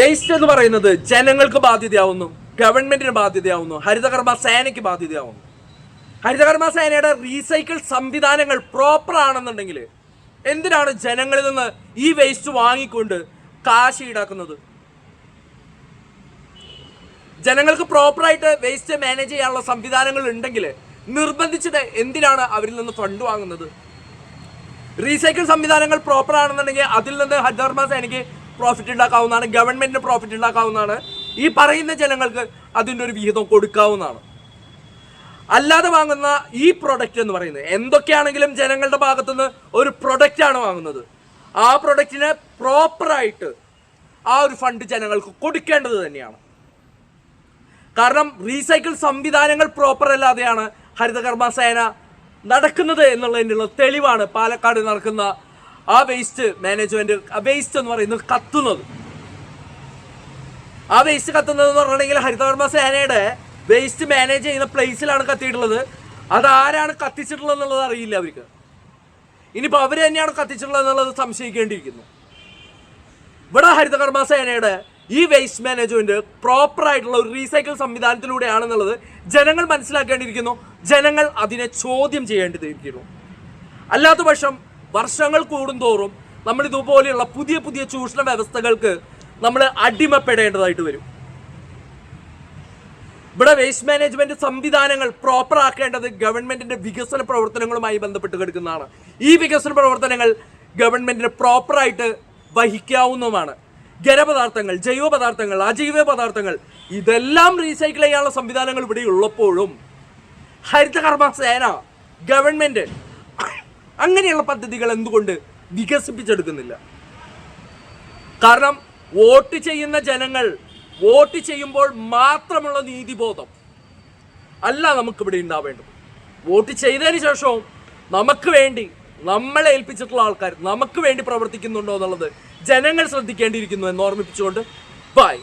Waste എന്ന് പറയുന്നത് ജനങ്ങൾക്ക് ബാധ്യതയാവുന്നു ഗവൺമെന്റിന് ബാധ്യതയാവുന്നു ഹരിതകർമ്മ സേനയ്ക്ക് ബാധ്യതയാവുന്നു. ഹരിതകർമ്മ സേനയുടെ റീസൈക്കിൾ സംവിധാനങ്ങൾ പ്രോപ്പർ ആണെന്നുണ്ടെങ്കിൽ എന്തിനാണ് ജനങ്ങളിൽ നിന്ന് ഈ വേസ്റ്റ് വാങ്ങിക്കൊണ്ട് കാശ് ഈടാക്കുന്നത്? ജനങ്ങൾക്ക് പ്രോപ്പറായിട്ട് വേസ്റ്റ് മാനേജ് ചെയ്യാനുള്ള സംവിധാനങ്ങൾ ഉണ്ടെങ്കിൽ നിർബന്ധിച്ചിട്ട് എന്തിനാണ് അവരിൽ നിന്ന് ഫണ്ട് വാങ്ങുന്നത്? റീസൈക്കിൾ സംവിധാനങ്ങൾ പ്രോപ്പർ ആണെന്നുണ്ടെങ്കിൽ അതിൽ നിന്ന് ഹരിതകർമ്മ സേനയ്ക്ക് പ്രോഫിറ്റ് ഉണ്ടാക്കാവുന്നതാണ് ഗവൺമെന്റിന് പ്രോഫിറ്റ് ഉണ്ടാക്കാവുന്നതാണ് ഈ പറയുന്ന ജനങ്ങൾക്ക് അതിന്റെ ഒരു വിഹിതം കൊടുക്കാവുന്നതാണ്. അല്ലാതെ വാങ്ങുന്ന ഈ പ്രൊഡക്റ്റ് എന്ന് പറയുന്നത് എന്തൊക്കെയാണെങ്കിലും ജനങ്ങളുടെ ഭാഗത്തുനിന്ന് ഒരു പ്രൊഡക്റ്റ് ആണ് വാങ്ങുന്നത്. ആ പ്രൊഡക്റ്റിന് പ്രോപ്പറായിട്ട് ആ ഒരു ഫണ്ട് ജനങ്ങൾക്ക് കൊടുക്കേണ്ടത് തന്നെയാണ്. കാരണം റീസൈക്കിൾ സംവിധാനങ്ങൾ പ്രോപ്പർ അല്ലാതെയാണ് ഹരിതകർമ്മ സേന നടക്കുന്നത് എന്നുള്ളതിനുള്ള തെളിവാണ് പാലക്കാട് നടക്കുന്ന ആ വേസ്റ്റ് മാനേജ്മെന്റ് വേസ്റ്റ് എന്ന് പറയുന്നത് കത്തുന്നത്. ആ വേസ്റ്റ് കത്തുന്നത് എന്ന് പറഞ്ഞിട്ടുണ്ടെങ്കിൽ ഹരിതകർമ്മ സേനയുടെ വേസ്റ്റ് മാനേജ് ചെയ്യുന്ന പ്ലേസിലാണ് കത്തിയിട്ടുള്ളത്. അത് ആരാണ് കത്തിച്ചിട്ടുള്ളത് എന്നുള്ളത് അറിയില്ല അവർക്ക്. ഇനിയിപ്പോൾ അവർ തന്നെയാണ് കത്തിച്ചിട്ടുള്ളത് എന്നുള്ളത് സംശയിക്കേണ്ടിയിരിക്കുന്നു. ഇവിടെ ഹരിതകർമ്മ സേനയുടെ ഈ വേസ്റ്റ് മാനേജ്മെന്റ് പ്രോപ്പർ ആയിട്ടുള്ള ഒരു റീസൈക്കിൾ സംവിധാനത്തിലൂടെയാണെന്നുള്ളത് ജനങ്ങൾ മനസ്സിലാക്കേണ്ടിയിരിക്കുന്നു. ജനങ്ങൾ അതിനെ ചോദ്യം ചെയ്യേണ്ടതിരിക്കുന്നു അല്ലാത്ത പക്ഷം വർഷങ്ങൾ കൂടുന്തോറും നമ്മൾ ഇതുപോലെയുള്ള പുതിയ പുതിയ ചൂഷണ വ്യവസ്ഥകൾക്ക് നമ്മൾ അടിമപ്പെടേണ്ടതായിട്ട് വരും. ഇവിടെ വേസ്റ്റ് മാനേജ്മെന്റ് സംവിധാനങ്ങൾ പ്രോപ്പർ ആക്കേണ്ടത് ഗവൺമെന്റിന്റെ വികസന പ്രവർത്തനങ്ങളുമായി ബന്ധപ്പെട്ട് കിടക്കുന്നതാണ്. ഈ വികസന പ്രവർത്തനങ്ങൾ ഗവൺമെന്റിന് പ്രോപ്പറായിട്ട് വഹിക്കാവുന്നതുമാണ്. ഖരപദാർത്ഥങ്ങൾ ജൈവ പദാർത്ഥങ്ങൾ അജൈവ പദാർത്ഥങ്ങൾ ഇതെല്ലാം റീസൈക്കിൾ ചെയ്യാനുള്ള സംവിധാനങ്ങൾ ഇവിടെ ഉള്ളപ്പോഴും ഹരിതകർമ്മ സേന ഗവൺമെന്റ് അങ്ങനെയുള്ള പദ്ധതികൾ എന്തുകൊണ്ട് വികസിപ്പിച്ചെടുക്കുന്നില്ല? കാരണം വോട്ട് ചെയ്യുന്ന ജനങ്ങൾ വോട്ട് ചെയ്യുമ്പോൾ മാത്രമുള്ള നീതിബോധം അല്ല നമുക്കിവിടെ ഉണ്ടാവേണ്ടത്. വോട്ട് ചെയ്തതിന് ശേഷവും നമുക്ക് വേണ്ടി നമ്മളെ ഏൽപ്പിച്ചിട്ടുള്ള ആൾക്കാർ നമുക്ക് വേണ്ടി പ്രവർത്തിക്കുന്നുണ്ടോ എന്നുള്ളത് ജനങ്ങൾ ശ്രദ്ധിക്കേണ്ടിയിരിക്കുന്നു എന്ന് ഓർമ്മിപ്പിച്ചുകൊണ്ട് ബൈ